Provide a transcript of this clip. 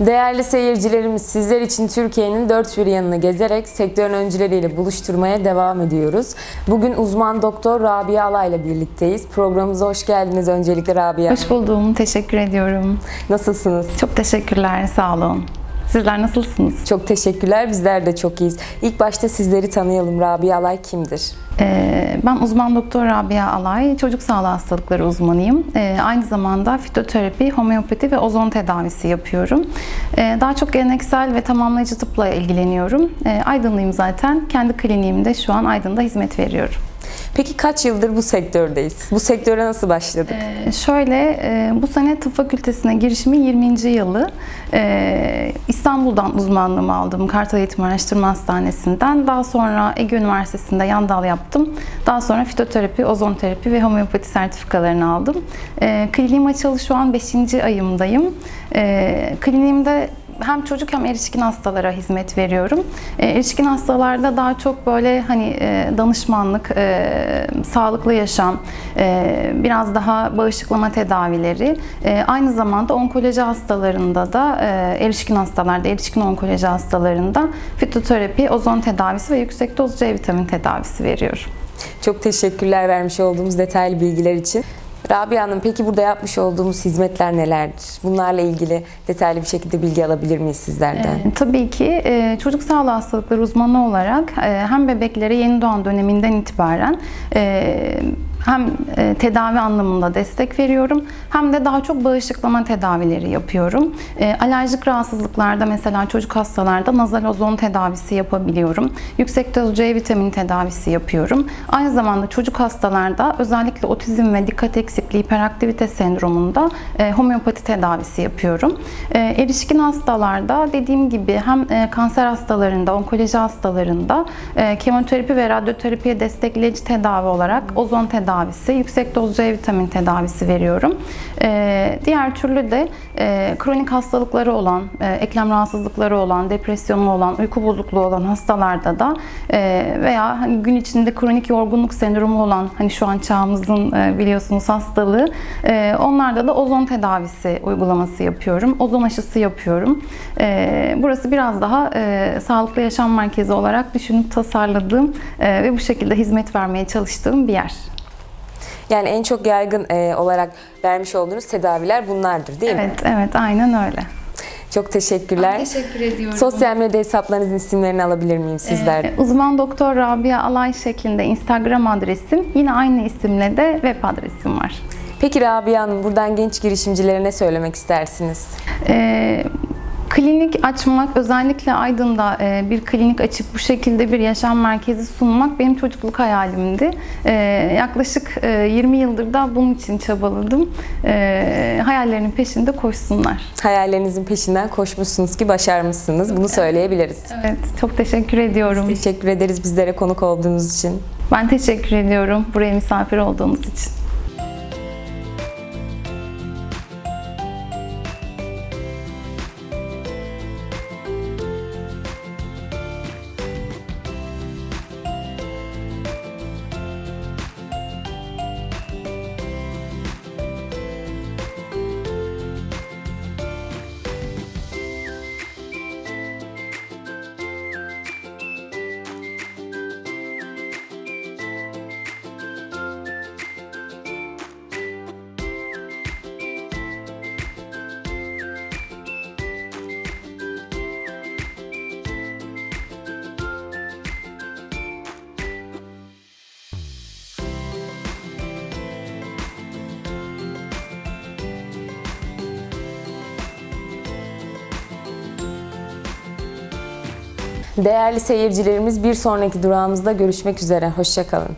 Değerli seyircilerimiz sizler için Türkiye'nin dört bir yanını gezerek sektörün öncüleriyle buluşturmaya devam ediyoruz. Bugün uzman doktor Rabia Alay ile birlikteyiz. Programımıza hoş geldiniz öncelikle Rabia. Hoş buldum. Teşekkür ediyorum. Nasılsınız? Çok teşekkürler. Sağ olun. Sizler nasılsınız? Çok teşekkürler. Bizler de çok iyiyiz. İlk başta sizleri tanıyalım. Rabia Alay kimdir? Ee, ben uzman doktor Rabia Alay, çocuk sağlığı hastalıkları uzmanıyım. Ee, aynı zamanda fitoterapi, homeopati ve ozon tedavisi yapıyorum. Ee, daha çok geleneksel ve tamamlayıcı tıpla ilgileniyorum. Ee, Aydınlıyım zaten. Kendi kliniğimde şu an Aydın'da hizmet veriyorum. Peki kaç yıldır bu sektördeyiz? Bu sektöre nasıl başladık? Ee, şöyle, e, bu sene tıp fakültesine girişimin 20. yılı. Ee, İstanbul'dan uzmanlığımı aldım. Kartal Eğitim Araştırma Hastanesi'nden. Daha sonra Ege Üniversitesi'nde yan dal yaptım. Daha sonra fitoterapi, ozon terapi ve homeopati sertifikalarını aldım. Ee, kliniğim açıldı şu an 5. ayımdayım. Ee, kliniğimde hem çocuk hem erişkin hastalara hizmet veriyorum. E, erişkin hastalarda daha çok böyle hani e, danışmanlık, e, sağlıklı yaşam, e, biraz daha bağışıklama tedavileri. E, aynı zamanda onkoloji hastalarında da e, erişkin hastalarda, erişkin onkoloji hastalarında fitoterapi, ozon tedavisi ve yüksek doz C vitamin tedavisi veriyorum. Çok teşekkürler vermiş olduğumuz detaylı bilgiler için. Rabia Hanım peki burada yapmış olduğumuz hizmetler nelerdir? Bunlarla ilgili detaylı bir şekilde bilgi alabilir miyiz sizlerden? Ee, tabii ki e, çocuk sağlığı hastalıkları uzmanı olarak e, hem bebeklere yeni doğan döneminden itibaren e, hem e, tedavi anlamında destek veriyorum hem de daha çok bağışıklama tedavileri yapıyorum. E, alerjik rahatsızlıklarda mesela çocuk hastalarda nazal ozon tedavisi yapabiliyorum. Yüksek doz C vitamini tedavisi yapıyorum. Aynı zamanda çocuk hastalarda özellikle otizm ve dikkat eksikliği hiperaktivite sendromunda e, homeopati tedavisi yapıyorum. Erişkin hastalarda dediğim gibi hem kanser hastalarında, onkoloji hastalarında kemoterapi ve radyoterapiye destekleyici tedavi olarak ozon tedavisi, yüksek doz C vitamin tedavisi veriyorum. E, diğer türlü de e, kronik hastalıkları olan, e, eklem rahatsızlıkları olan, depresyonu olan, uyku bozukluğu olan hastalarda da e, veya hani gün içinde kronik yorgunluk sendromu olan hani şu an çağımızın e, biliyorsunuz hastalığı e, onlarda da ozon tedavisi uygulaması yapıyorum. Ozon aşısı yapıyorum. E, burası biraz daha e, sağlıklı yaşam merkezi olarak düşünüp tasarladığım e, ve bu şekilde hizmet vermeye çalıştığım bir yer. Yani en çok yaygın e, olarak vermiş olduğunuz tedaviler bunlardır değil mi? Evet, evet aynen öyle. Çok teşekkürler. Teşekkür ediyorum. Sosyal medya hesaplarınızın isimlerini alabilir miyim sizlerden? Ee, uzman doktor Rabia Alay şeklinde Instagram adresim. Yine aynı isimle de web adresim var. Peki Rabia Hanım buradan genç girişimcilere ne söylemek istersiniz? Ee, klinik açmak, özellikle Aydın'da e, bir klinik açıp bu şekilde bir yaşam merkezi sunmak benim çocukluk hayalimdi. Ee, yaklaşık e, 20 yıldır da bunun için çabaladım. Hayallerinin peşinde koşsunlar. Hayallerinizin peşinden koşmuşsunuz ki başarmışsınız. Bunu söyleyebiliriz. Evet, çok teşekkür ediyorum. Teşekkür ederiz bizlere konuk olduğunuz için. Ben teşekkür ediyorum buraya misafir olduğunuz için. Değerli seyircilerimiz bir sonraki durağımızda görüşmek üzere. Hoşçakalın.